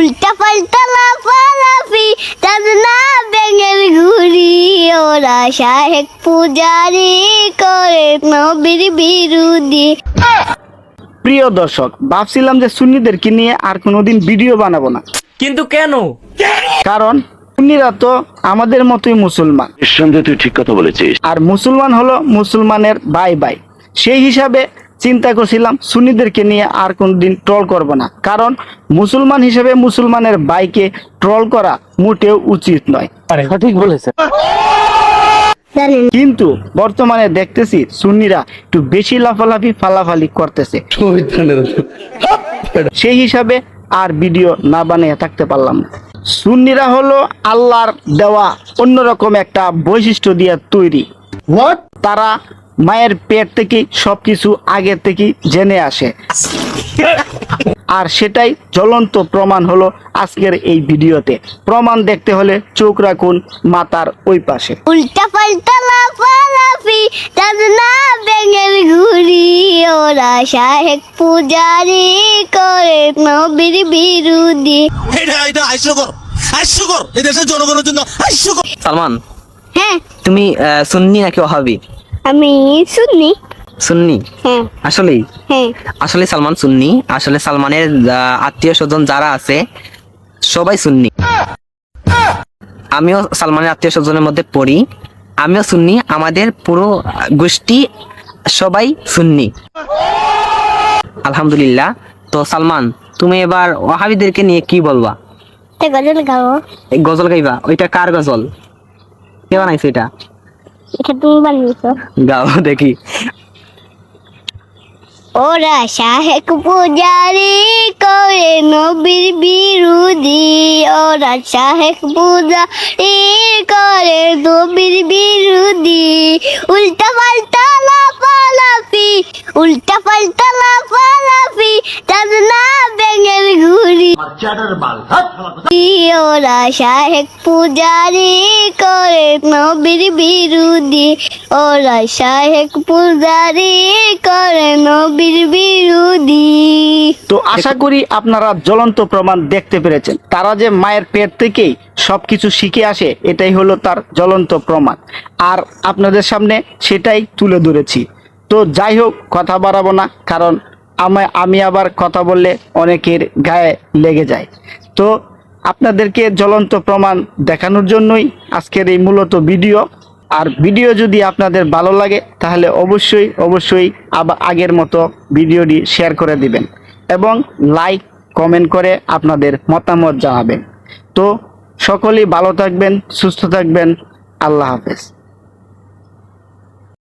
উল্টা পাল্টা লাফালাফি চাঁদনা ব্যাঙের ঘুরি। ওরা শাহেক পূজারি করে নবীর বিরুদ্ধে। প্রিয় দর্শক ভাবছিলাম যে সুন্নিদেরকে নিয়ে আর কোনোদিন ভিডিও বানাবো না। কিন্তু কেন? কারণ সুন্নিরা তো আমাদের মতোই মুসলমান। নিঃসন্দেহে তুই ঠিক কথা বলেছিস। আর মুসলমান হলো মুসলমানের বাই বাই সেই হিসাবে চিন্তা করছিলাম সুন্নিদেরকে নিয়ে আর কোনদিন ট্রল করব না। কারণ মুসলমান হিসেবে মুসলমানের বাইকে ট্রল করা মোটেও উচিত নয়। সঠিক বলেছে কিন্তু বর্তমানে দেখতেছি সুন্নিরা একটু বেশি লাফালাফি ফালাফালি করতেছে। সেই হিসাবে আর ভিডিও না বানিয়ে থাকতে পারলাম না। সুন্নিরা হলো আল্লাহর দেওয়া অন্যরকম একটা বৈশিষ্ট্য দিয়ে তৈরি। তারা মায়ের পেট থেকে সবকিছু আগের থেকে জেনে আসে। আর সেটাই জ্বলন্ত প্রমাণ হলো আজকের এই ভিডিওতে। প্রমাণ দেখতে হলে চোখ রাখুন মাতার ওই পাশে। উল্টা পাল্টা লাফালাফি চাঁদনা ব্যাঙের ঘুরি ওরা শাহেক পূজারি করে নবীর বিরুদ্ধে। এটা এটা হাস্যকর হাস্যকর এদেশের জনগণের জন্য হাস্যকর সালমান হ্যাঁ। তুমি আহ, সুন্নি নাকি ওহাবি? আমি শুনি সুন্নি? হ্যাঁ। আসলেই? হ্যাঁ। আসলে সালমান সুন্নি আসলে সালমানের আত্মীয় স্বজন যারা আছে সবাই সুন্নি। আমিও সালমানের আত্মীয় স্বজনের মধ্যে পড়ি। আমিও সুন্নি আমাদের পুরো গোষ্ঠী সবাই সুন্নি। আলহামদুলিল্লাহ। তো সালমান তুমি এবার ওহাবিদেরকে নিয়ে কি বলবা? গজল গাও। এই গজল গাইবা? ওইটা কার গজল? কে বানাইছে এটা? এটা তুমি বানিয়েছো? গাও দেখি। ওরা শাহেক পূজারি করে নবীর বিরোধী। ওরা শাহেক পূজারি করে নবীর বিরোধী। উল্টা পাল্টা লাফালাফি উল্টা পাল্টা ওরা শাহেক পূজারি করে নবীর বিরোধী ওরা শাহেক পূজারি করে নবীর বিরোধী তো আশা করি আপনারা জ্বলন্ত প্রমাণ দেখতে পেরেছেন। তারা যে মায়ের পেট থেকেই সবকিছু শিখে আসে এটাই হলো তার জ্বলন্ত প্রমাণ। আর আপনাদের সামনে সেটাই তুলে ধরেছি। তো যাই হোক কথা বাড়াবো না কারণ আমি আবার কথা বললে অনেকের গায়ে লেগে যায়। তো আপনাদেরকে জ্বলন্ত প্রমাণ দেখানোর জন্যই আজকের এই মূলত ভিডিও। আর ভিডিও যদি আপনাদের ভালো লাগে, তাহলে অবশ্যই অবশ্যই আবার আগের মতো ভিডিওটি শেয়ার করে দিবেন এবং লাইক, কমেন্ট করে আপনাদের মতামত জানাবেন। তো সকলেই ভালো থাকবেন, সুস্থ থাকবেন। আল্লাহ হাফেজ।